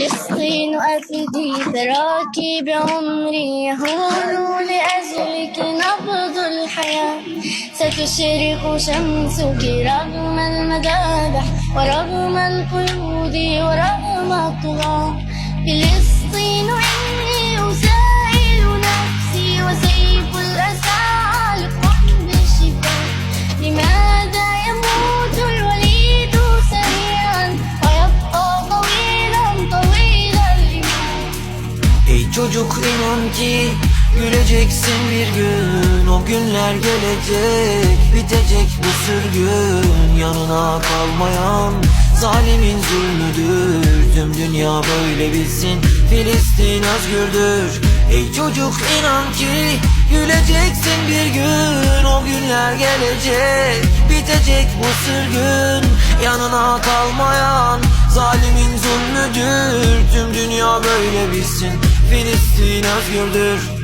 فلسطين أفدي ثراك بعمري يهون لأجلك نبض الحياة. ستشرق شمسك رغم المذابح ورغم القيود ورغم الطغاة. Çocuk inan ki güleceksin bir gün O günler gelecek. Bitecek bu sürgün Yanına kalmayan zalimin zulmüdür. Tüm dünya böyle bilsin Filistin özgürdür. Ey çocuk inan ki güleceksin bir gün O günler gelecek. Bitecek bu sürgün Yanına kalmayan zalimin zulmüdür. Tüm dünya böyle bilsin Filistin özgürdür